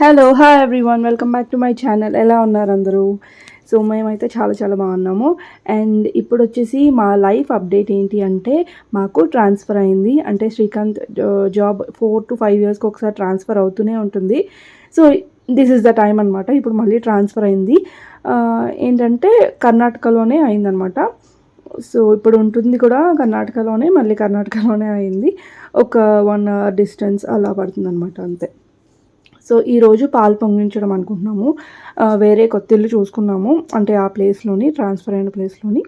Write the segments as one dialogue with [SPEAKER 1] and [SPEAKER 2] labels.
[SPEAKER 1] Hello hi everyone welcome back to my channel ఎలా ఉన్నారు అందరూ? సో మేమైతే చాలా చాలా బాగున్నాము. అండ్ ఇప్పుడు వచ్చేసి మా లైఫ్ అప్డేట్ ఏంటి అంటే మాకు ట్రాన్స్ఫర్ అయింది. అంటే Srikanth job four to five ఇయర్స్కి ఒకసారి ట్రాన్స్ఫర్ అవుతూనే ఉంటుంది. So this is the time అనమాట ఇప్పుడు మళ్ళీ ట్రాన్స్ఫర్ అయింది. ఏంటంటే కర్ణాటకలోనే అయిందనమాట సో ఇప్పుడు ఉంటుంది కూడా కర్ణాటకలోనే మళ్ళీ కర్ణాటకలోనే అయింది. ఒక వన్ అవర్ డిస్టెన్స్ అలా పడుతుంది అనమాట అంతే. సో ఈరోజు పాలు పొంగించడం అనుకుంటున్నాము. వేరే కొత్త ఇల్లు చూసుకున్నాము. అంటే ఆ ప్లేస్లోని ట్రాన్స్ఫర్ అయిన ప్లేస్లోని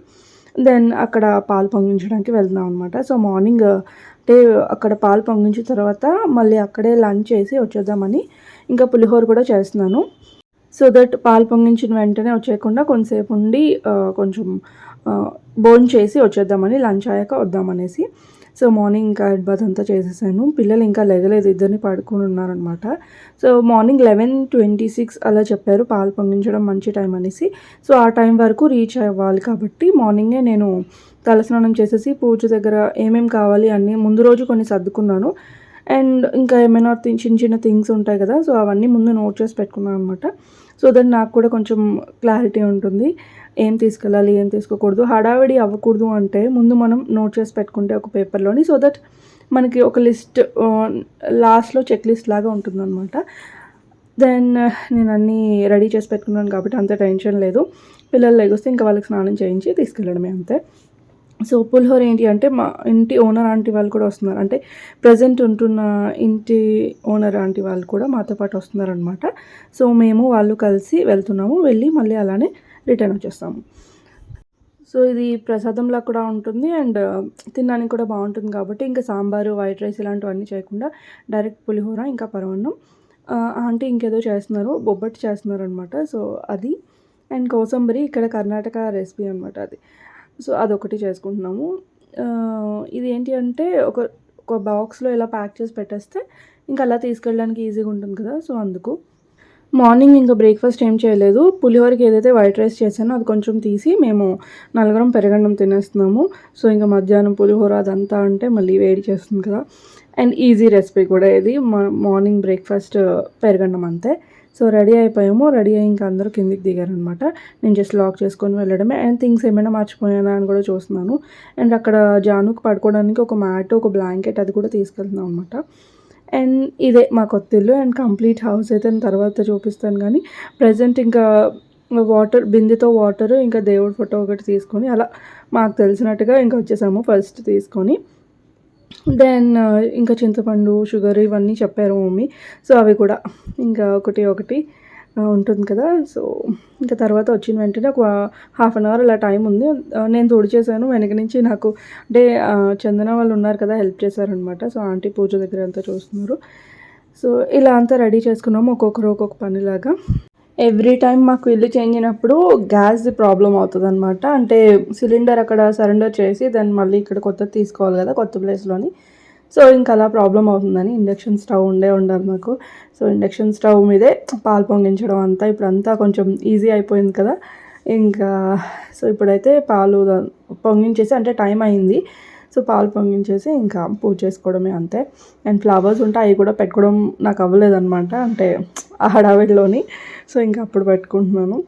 [SPEAKER 1] దెన్ అక్కడ పాలు పొంగించడానికి వెళ్తున్నాం అనమాట సో మార్నింగ్ అంటే అక్కడ పాలు పొంగించిన తర్వాత మళ్ళీ అక్కడే లంచ్ చేసి వచ్చేద్దామని ఇంకా పులిహోర కూడా చేస్తున్నాను. సో దట్ పాలు పొంగించిన వెంటనే వచ్చేయకుండా కొంతసేపు ఉండి కొంచెం బోన్ చేసి వచ్చేద్దామని లంచ్ అయ్యాక వద్దామనేసి. సో మార్నింగ్ ఇంకా హెడ్ బాత్ అంతా చేసేసాను. పిల్లలు ఇంకా లెగలేదు ఇద్దరిని పడుకొని ఉన్నారనమాట so morning eleven twenty six అలా చెప్పారు పాలు పొంగించడం మంచి టైం అనేసి. సో ఆ టైం వరకు రీచ్ అవ్వాలి కాబట్టి మార్నింగే నేను తలస్నానం చేసేసి పూజ దగ్గర ఏమేమి కావాలి అన్నీ ముందు రోజు కొన్ని సర్దుకున్నాను. అండ్ ఇంకా ఏమైనా చిన్న చిన్న థింగ్స్ ఉంటాయి కదా సో అవన్నీ ముందు నోట్ చేసి పెట్టుకున్నాను అనమాట సో దెన్ నాకు కూడా కొంచెం క్లారిటీ ఉంటుంది ఏం తీసుకెళ్ళాలి ఏం తీసుకోకూడదు హడావిడి అవ్వకూడదు అంటే ముందు మనం నోట్ చేసి పెట్టుకుంటే ఒక పేపర్లోని సో దట్ మనకి ఒక లిస్ట్ లాస్ట్లో చెక్ లిస్ట్ లాగా ఉంటుందన్నమాట. దెన్ నేను అన్నీ రెడీ చేసి పెట్టుకున్నాను కాబట్టి అంత టెన్షన్ లేదు. పిల్లలు లెగొస్తే ఇంకా వాళ్ళకి స్నానం చేయించి తీసుకెళ్ళడమే అంతే. సో పులిహోర ఏంటి అంటే మా ఇంటి ఓనర్ ఆంటీ వాళ్ళు కూడా వస్తున్నారు. అంటే ప్రజెంట్ ఉంటున్న ఇంటి ఓనర్ ఆంటీ వాళ్ళు కూడా మాతో పాటు వస్తున్నారు అనమాట సో మేము వాళ్ళు కలిసి వెళ్తున్నాము వెళ్ళి మళ్ళీ అలానే రిటర్న్ వచ్చేస్తాము. సో ఇది ప్రసాదంలా కూడా ఉంటుంది అండ్ తినడానికి కూడా బాగుంటుంది కాబట్టి ఇంకా సాంబారు వైట్ రైస్ ఇలాంటివన్నీ చేయకుండా డైరెక్ట్ పులిహోర ఇంకా పరవన్నం ఆంటీ ఇంకేదో చేస్తున్నారు బొబ్బట్టి చేస్తున్నారు అనమాట సో అది అండ్ కోసంబరి ఇక్కడ కర్ణాటక రెసిపీ అనమాట అది. సో అదొకటి చేసుకుంటున్నాము. ఇది ఏంటి అంటే ఒక ఒక బాక్స్లో ఇలా ప్యాక్ చేసి పెట్టేస్తే ఇంకా అలా తీసుకెళ్ళడానికి ఈజీగా ఉంటుంది కదా సో అందుకు. మార్నింగ్ ఇంకా బ్రేక్ఫాస్ట్ ఏం చేయలేదు. పులిహోరకి ఏదైతే వైట్ రైస్ చేశానో అది కొంచెం తీసి మేము నలుగురం పెరగండం తినేస్తున్నాము. సో ఇంకా మధ్యాహ్నం పులిహోర అదంతా అంటే మళ్ళీ వేడి చేస్తుంది కదా. అండ్ ఈజీ రెసిపీ కూడా ఇది. మా- మార్నింగ్ బ్రేక్ఫాస్ట్ పెరగండం అంతే. సో రెడీ అయిపోయాము. రెడీ అయ్యి ఇంకా అందరూ కిందికి దిగారనమాట నేను జస్ట్ లాక్ చేసుకొని వెళ్ళడమే. అండ్ థింగ్స్ ఏమైనా మర్చిపోయానా అని కూడా చూస్తున్నాను. అండ్ అక్కడ జానుకు పడుకోవడానికి ఒక మ్యాట్ ఒక బ్లాంకెట్ అది కూడా తీసుకెళ్తున్నాం అనమాట అండ్ ఇదే మా కొత్త ఇల్లు. అండ్ కంప్లీట్ హౌస్ అయితే నేను తర్వాత చూపిస్తాను కానీ ప్రజెంట్ ఇంకా వాటర్ బిందెతో వాటర్ ఇంకా దేవుడి ఫోటో ఒకటి తీసుకొని అలా మాకు తెలిసినట్టుగా ఇంకా వచ్చేసాము ఫస్ట్ తీసుకొని. దెన్ uh, ఇంకా చింతపండు షుగర్ ఇవన్నీ చెప్పారు మమ్మీ. సో అవి కూడా ఇంకా ఒకటి ఒకటి ఉంటుంది కదా. సో ఇంకా తర్వాత వచ్చిన వెంటనే ఒక హాఫ్ అన్ అవర్ అలా టైం ఉంది. Uh, నేను తోడు చేశాను వెనక నుంచి నాకు అంటే చందన వాళ్ళు ఉన్నారు కదా హెల్ప్ చేశారనమాట. సో ఆంటీ పూజ దగ్గర అంతా చూస్తున్నారు. సో ఇలా అంతా రెడీ చేసుకున్నాము ఒక్కొక్కరు ఒక్కొక్క పనిలాగా. ఎవ్రీ టైం మాకు ఇల్లు చేంజ్ అయినప్పుడు గ్యాస్ ప్రాబ్లం అవుతుంది అనమాట అంటే సిలిండర్ అక్కడ సరెండర్ చేసి దాన్ని మళ్ళీ ఇక్కడ కొత్తది తీసుకోవాలి కదా కొత్త ప్లేస్లోని. సో ఇంకా అలా ప్రాబ్లం అవుతుందని ఇండక్షన్ స్టవ్ ఉండే ఉండాలి మాకు. సో ఇండక్షన్ స్టవ్ మీదే పాలు పొంగించడం అంతా ఇప్పుడు అంతా కొంచెం ఈజీ అయిపోయింది కదా. ఇంకా సో ఇప్పుడైతే పాలు పొంగించేసి అంటే టైం అయింది. సో పాలు పొంగించేసి ఇంకా పూజ చేసుకోవడమే అంతే. అండ్ ఫ్లవర్స్ ఉంటే అవి కూడా పెట్టుకోవడం నాకు అవ్వలేదన్నమాట. అంటే ఆ హడావిడిలోని. సో ఇంకా అప్పుడు పెట్టుకుంటున్నాను.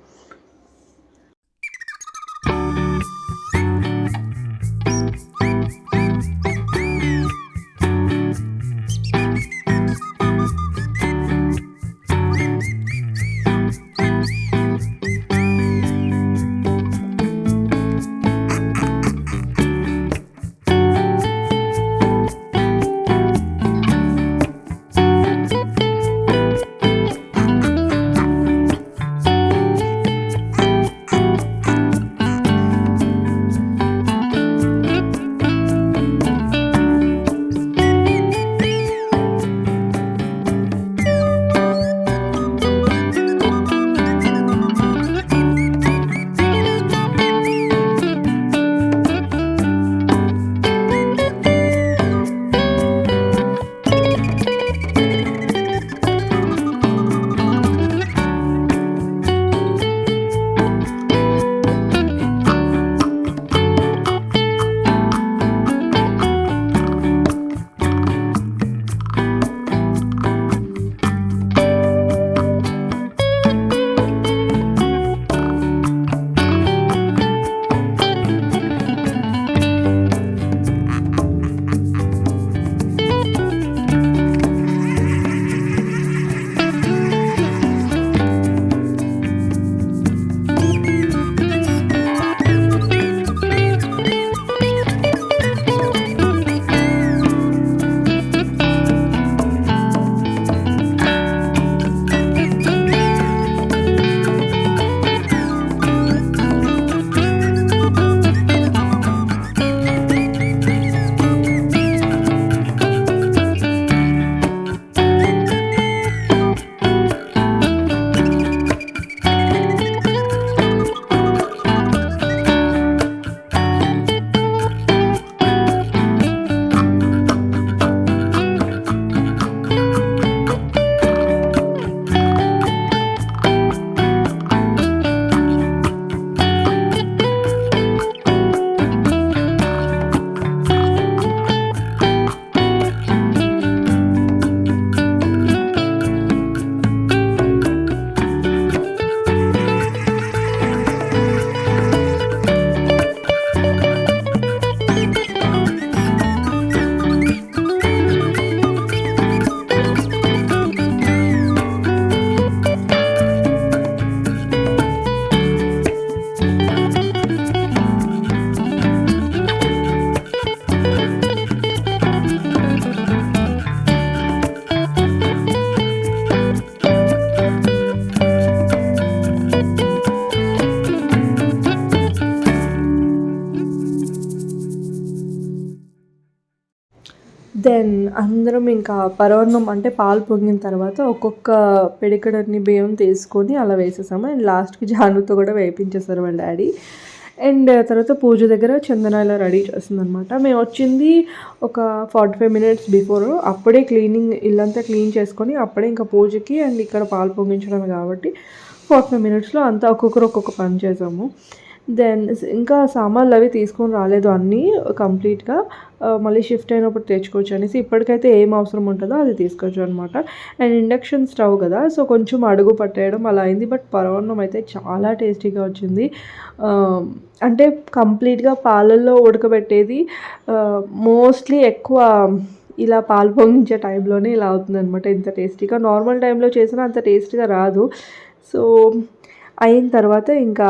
[SPEAKER 1] అందరం ఇంకా పరవన్నం అంటే పాలు పొంగిన తర్వాత ఒక్కొక్క పిడికడన్ని బియ్యం తీసుకొని అలా వేసేసాము. అండ్ లాస్ట్కి జానుతో కూడా వేయించేసారు వాళ్ళ డాడీ. అండ్ తర్వాత పూజ దగ్గర చందన ఇలా రెడీ చేస్తుందనమాట మేము వచ్చింది ఒక ఫార్టీ ఫైవ్ మినిట్స్ బిఫోర్. అప్పుడే క్లీనింగ్ ఇల్లంతా క్లీన్ చేసుకొని అప్పుడే ఇంకా పూజకి అండ్ ఇక్కడ పాలు పొంగించడం కాబట్టి ఫార్టీ ఫైవ్ మినిట్స్లో అంతా ఒక్కొక్కరు ఒక్కొక్క పని చేసాము. దెన్ ఇంకా సామాన్లు అవి తీసుకొని రాలేదు అన్నీ కంప్లీట్గా. మళ్ళీ షిఫ్ట్ అయినప్పుడు తెచ్చుకోవచ్చు అనేసి ఇప్పటికైతే ఏం అవసరం ఉంటుందో అది తీసుకోవచ్చు అనమాట అండ్ ఇండక్షన్ స్టవ్ కదా సో కొంచెం అడుగు పట్టేయడం అలా అయింది. బట్ పరవన్నం అయితే చాలా టేస్టీగా వచ్చింది. అంటే కంప్లీట్గా పాలల్లో ఉడకబెట్టేది మోస్ట్లీ ఎక్కువ ఇలా పాలు పొంగించే టైంలోనే ఇలా అవుతుంది అనమాట ఇంత టేస్టీగా. నార్మల్ టైంలో చేసినా అంత టేస్ట్గా రాదు. సో అయిన తర్వాత ఇంకా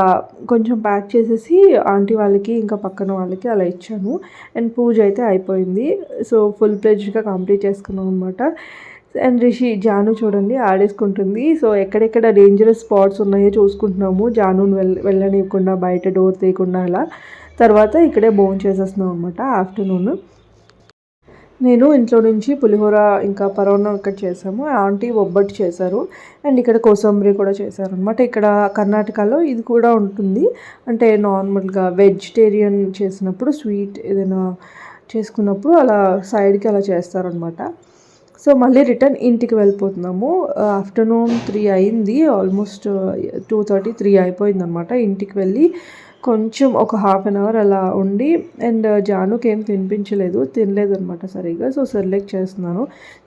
[SPEAKER 1] కొంచెం ప్యాక్ చేసేసి ఆంటీ వాళ్ళకి ఇంకా పక్కన వాళ్ళకి అలా ఇచ్చాను. అండ్ పూజ అయితే అయిపోయింది. సో ఫుల్ ప్లెజ్గా కంప్లీట్ చేసుకున్నాం అనమాట అండ్ రిషి జాను చూడండి ఆడేసుకుంటుంది. సో ఎక్కడెక్కడ డేంజరస్ స్పాట్స్ ఉన్నాయో చూసుకుంటున్నాము. జానుని వెళ్ళ వెళ్ళనివ్వకుండా బయట డోర్ తీయకుండా అలా. తర్వాత ఇక్కడే బోన్ చేసేస్తున్నాం అనమాట ఆఫ్టర్నూన్ నేను ఇంట్లో నుంచి పులిహోర ఇంకా పరోనా ఇక్కడ చేసాము. ఆంటీ ఒబ్బట్టు చేశారు. అండ్ ఇక్కడ కోసంబరి కూడా చేశారు అనమాట ఇక్కడ కర్ణాటకలో ఇది కూడా ఉంటుంది. అంటే నార్మల్గా వెజిటేరియన్ చేసినప్పుడు స్వీట్ ఏదైనా చేసుకున్నప్పుడు అలా సైడ్కి అలా చేస్తారనమాట సో మళ్ళీ రిటర్న్ ఇంటికి వెళ్ళిపోతున్నాము. ఆఫ్టర్నూన్ త్రీ అయింది. ఆల్మోస్ట్ టూ థర్టీ త్రీ అయిపోయింది అనమాట ఇంటికి వెళ్ళి. కొంచెం ఒక హాఫ్ అన్ అవర్ అలా ఉండి అండ్ జానుకి ఏం తినిపించలేదు తినలేదు అనమాట సరిగ్గా. సో సెర్లెక్ చేస్తున్నాను.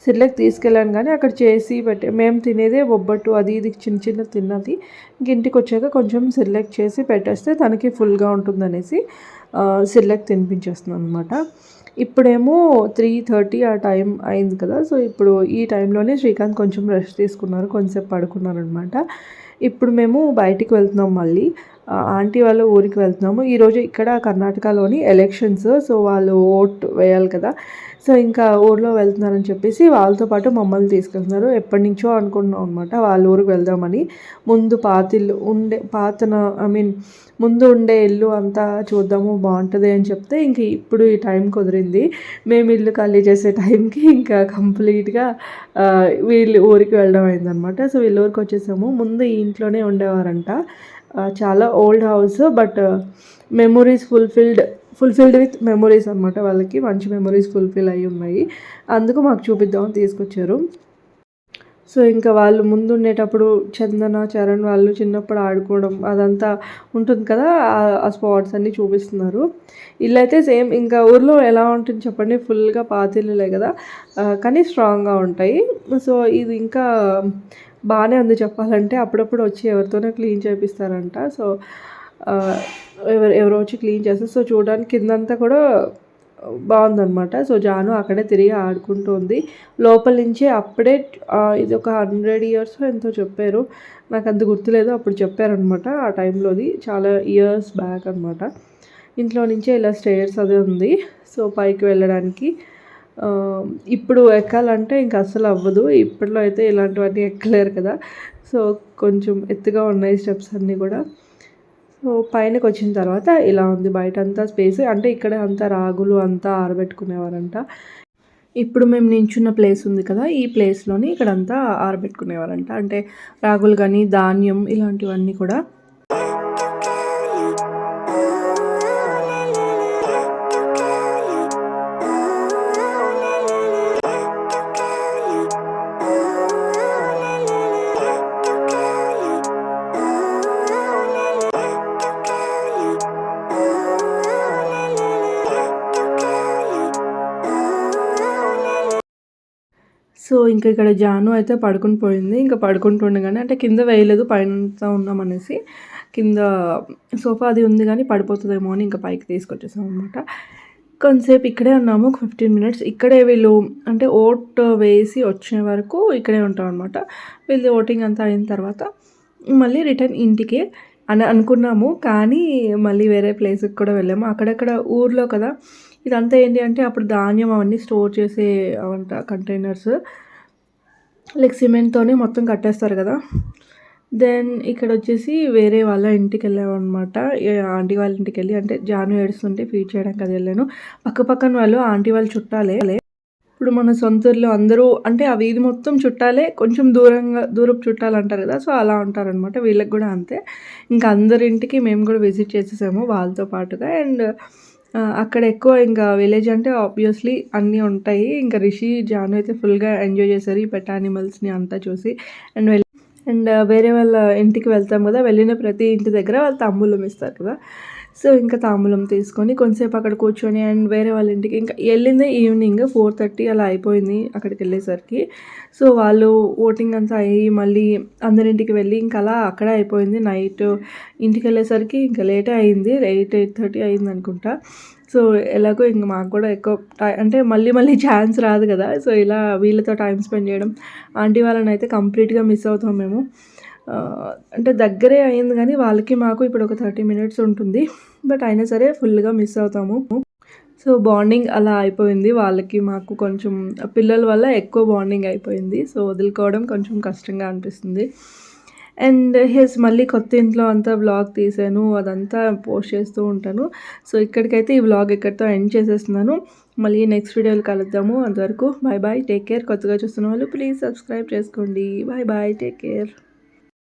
[SPEAKER 1] సిర్లెక్ తీసుకెళ్ళాను కానీ అక్కడ చేసి పెట్టే మేము తినేదే బొబ్బట్టు అది ఇది చిన్న చిన్న తిన్నది. ఇంటికి వచ్చాక కొంచెం సిర్లెక్ చేసి పెట్టేస్తే తనకి ఫుల్గా ఉంటుందనేసి సిర్లెక్ తినిపించేస్తున్నాను అనమాట ఇప్పుడేమో త్రీ థర్టీ ఆ టైం అయింది కదా సో ఇప్పుడు ఈ టైంలోనే శ్రీకాంత్ కొంచెం రెస్ట్ తీసుకున్నారు కొంచెంసేపు పడుకున్నారు అనమాట ఇప్పుడు మేము బయటికి వెళ్తున్నాం మళ్ళీ. ఆంటీ వాళ్ళ ఊరికి వెళ్తున్నాము. ఈరోజు ఇక్కడ కర్ణాటకలోని ఎలక్షన్స్ సో వాళ్ళు ఓట్ వేయాలి కదా. సో ఇంకా ఊర్లో వెళ్తున్నారని చెప్పేసి వాళ్ళతో పాటు మమ్మల్ని తీసుకెళ్తున్నారు. ఎప్పటి నుంచో అనుకుంటున్నాం అనమాట వాళ్ళ ఊరికి వెళ్దామని. ముందు పాతిల్లు ఉండే పాతన ఐ మీన్ ముందు ఉండే ఇల్లు అంతా చూద్దాము బాగుంటుంది అని చెప్తే ఇంక ఇప్పుడు ఈ టైం కుదిరింది. మేము ఇల్లు ఖాళీ చేసే టైంకి ఇంకా కంప్లీట్గా వీళ్ళు ఊరికి వెళ్ళడం అయిందనమాట సో వీళ్ళ ఊరికి వచ్చేసాము. ముందు ఈ ఇంట్లోనే ఉండేవారంట. చాలా old house but memories fulfilled fulfilled with memories అనమాట వాళ్ళకి. మంచి మెమొరీస్ ఫుల్ఫిల్ అయి ఉన్నాయి. అందుకు మాకు చూపిద్దామని తీసుకొచ్చారు. సో ఇంకా వాళ్ళు ముందు ఉండేటప్పుడు చందన చరణ్ వాళ్ళు చిన్నప్పుడు ఆడుకోవడం అదంతా ఉంటుంది కదా? ఆ స్పాట్స్ అన్నీ చూపిస్తున్నారు. ఇల్లు అయితే సేమ్ ఇంకా ఊర్లో ఎలా ఉంటుంది చెప్పండి? ఫుల్గా పాతిల్లులే కదా? కానీ స్ట్రాంగ్గా ఉంటాయి. సో ఇది ఇంకా బాగానే ఉంది చెప్పాలంటే. అప్పుడప్పుడు వచ్చి ఎవరితోనో క్లీన్ చేపిస్తారంట. సో ఎవరు ఎవరో వచ్చి క్లీన్ చేస్తారు. సో చూడడానికి కిందంతా కూడా బాగుందనమాట సో జాను అక్కడే తిరిగి ఆడుకుంటుంది. లోపల నుంచే అప్పుడే ఇది ఒక హండ్రెడ్ ఇయర్స్ ఎంతో చెప్పారు. నాకు అంత గుర్తులేదు. అప్పుడు చెప్పారనమాట ఆ టైంలోది. చాలా ఇయర్స్ బ్యాక్ అనమాట ఇంట్లో నుంచే ఇలా స్టేయర్స్ అదే ఉంది. సో పైకి వెళ్ళడానికి ఇప్పుడు ఎక్కాలంటే ఇంకా అస్సలు అవ్వదు. ఇప్పట్లో అయితే ఇలాంటివన్నీ ఎక్కలేరు కదా. సో కొంచెం ఎత్తుగా ఉన్నాయి స్టెప్స్ అన్నీ కూడా. సో పైనకి వచ్చిన తర్వాత ఇలా ఉంది. బయట అంతా స్పేస్. అంటే ఇక్కడ అంతా రాగులు అంతా ఆరబెట్టుకునేవారంట. ఇప్పుడు మేము నించున్న ప్లేస్ ఉంది కదా. ఈ ప్లేస్లోని ఇక్కడంతా ఆరబెట్టుకునేవారంట. అంటే రాగులు కానీ ధాన్యం ఇలాంటివన్నీ కూడా. సో ఇంకా ఇక్కడ జాను అయితే పడుకుని పోయింది. ఇంకా పడుకుంటుండగానే అంటే కింద వేయలేదు పైన ఉన్నాం అనేసి. కింద సోఫా అది ఉంది కానీ పడిపోతుందేమో అని ఇంకా పైకి తీసుకొచ్చేసాం అనమాట కొంతసేపు ఇక్కడే ఉన్నాము ఒక ఫిఫ్టీన్ మినిట్స్. ఇక్కడే వీళ్ళు అంటే ఓట్ వేసి వచ్చే వరకు ఇక్కడే ఉంటాం అనమాట వీళ్ళు ఓటింగ్ అంతా అయిన తర్వాత మళ్ళీ రిటర్న్ ఇంటికి అని అనుకున్నాము. కానీ మళ్ళీ వేరే ప్లేస్కి కూడా వెళ్ళాము. అక్కడక్కడ ఊర్లో కదా ఇదంతా ఏంటి అంటే అప్పుడు ధాన్యం అవన్నీ స్టోర్ చేసే అవంట కంటైనర్స్. లైక్ సిమెంట్తోనే మొత్తం కట్టేస్తారు కదా. దెన్ ఇక్కడ వచ్చేసి వేరే వాళ్ళ ఇంటికి వెళ్ళామన్నమాట ఆంటీ వాళ్ళ ఇంటికి వెళ్ళి అంటే జాను ఏడుస్తుంటే ఫీడ్ చేయడానికి అది వెళ్ళాను. పక్క పక్కన వాళ్ళు ఆంటీ వాళ్ళు చుట్టాలే. ఇప్పుడు మన సొంత ఊర్లో అందరూ అంటే ఆ వీధి మొత్తం చుట్టాలే కొంచెం దూరంగా దూరపు చుట్టాలు అంటారు కదా సో అలా ఉంటారనమాట వీళ్ళకి కూడా అంతే. ఇంకా అందరింటికి మేము కూడా విజిట్ చేసేసాము వాళ్ళతో పాటుగా. అండ్ అక్కడ ఎక్కువ ఇంకా విలేజ్ అంటే ఆబ్వియస్లీ అన్నీ ఉంటాయి. ఇంకా రిషి జాను అయితే ఫుల్గా ఎంజాయ్ చేశారు ఈ పెట్ యానిమల్స్ని అంతా చూసి. అండ్ వెళ్ళి అండ్ వేరే వాళ్ళ ఇంటికి వెళ్తాం కదా వెళ్ళిన ప్రతి ఇంటి దగ్గర వాళ్ళ తాంబూలం ఇస్తారు కదా. సో ఇంకా తాంబూలం తీసుకొని కొంతసేపు అక్కడ కూర్చొని అండ్ వేరే వాళ్ళ ఇంటికి ఇంకా వెళ్ళిందే ఈవినింగ్ ఫోర్ థర్టీ అలా అయిపోయింది అక్కడికి వెళ్ళేసరికి. సో వాళ్ళు ఓటింగ్ అంతా అయ్యి మళ్ళీ అందరింటికి వెళ్ళి ఇంకా అలా అక్కడే అయిపోయింది. నైట్ ఇంటికి వెళ్ళేసరికి ఇంకా లేటే అయింది. ఎయిట్ ఎయిట్ థర్టీ అయింది అనుకుంటా. సో ఎలాగో ఇంక మాకు కూడా ఎక్కువ అంటే మళ్ళీ మళ్ళీ ఛాన్స్ రాదు కదా. సో ఇలా వీళ్ళతో టైం స్పెండ్ చేయడం ఆంటీ వాళ్ళని అయితే కంప్లీట్గా మిస్ అవుతాం మేము. అంటే దగ్గరే అయింది కానీ వాళ్ళకి మాకు ఇప్పుడు ఒక థర్టీ మినిట్స్ ఉంటుంది. బట్ అయినా సరే ఫుల్గా మిస్ అవుతాము. సో బాండింగ్ అలా అయిపోయింది. వాళ్ళకి మాకు కొంచెం పిల్లల వల్ల ఎక్కువ బాండింగ్ అయిపోయింది. సో వదులుకోవడం కొంచెం కష్టంగా అనిపిస్తుంది. అండ్ హెస్ మళ్ళీ కొత్త ఇంట్లో అంతా వ్లాగ్ తీసాను. అదంతా పోస్ట్ చేస్తూ ఉంటాను. సో ఇక్కడికైతే ఈ వ్లాగ్ ఇక్కడితో ఎండ్ చేసేస్తున్నాను. మళ్ళీ నెక్స్ట్ వీడియోలో కలుద్దాము. అంతవరకు బాయ్ బాయ్ టేక్ కేర్ కొత్తగా చూస్తున్న వాళ్ళు ప్లీజ్ సబ్స్క్రైబ్ చేసుకోండి. Bye bye take care